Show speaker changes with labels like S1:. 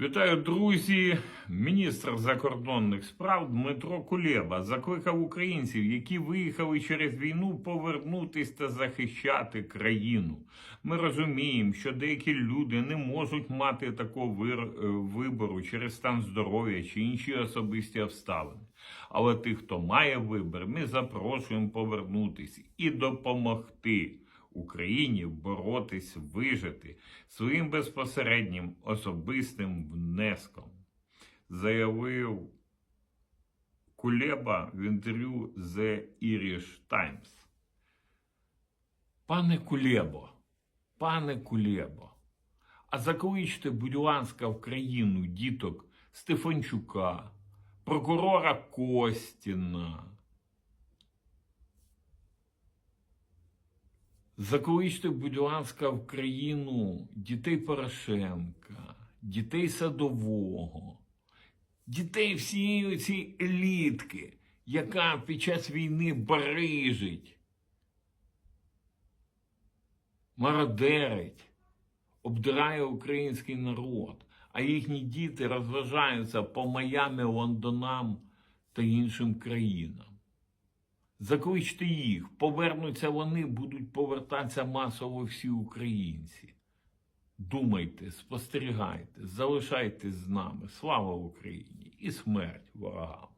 S1: Вітаю, друзі! Міністр закордонних справ Дмитро Кулеба закликав українців, які виїхали через війну, повернутись та захищати країну. Ми розуміємо, що деякі люди не можуть мати такого е, вибору через стан здоров'я чи інші особисті обставини. Але тих, хто має вибір, ми запрошуємо повернутися і допомогти. Україні боротись, вижити своїм безпосереднім особистим внеском, заявив Кулеба в інтерв'ю The Irish Times. Пане Кулебо, пане Кулебо, а закличте, будь ласка, в країну діток Стефанчука, прокурора Костіна. Закличте, будь ласка, в країну дітей Порошенка, дітей Садового, дітей всієї цієї елітки, яка під час війни барижить, мародерить, обдирає український народ, а їхні діти розважаються по Майамі, Лондонам та іншим країнам. Закличте їх, повернуться вони, будуть повертатися масово всі українці. Думайте, спостерігайте, залишайтесь з нами. Слава Україні і смерть ворогам!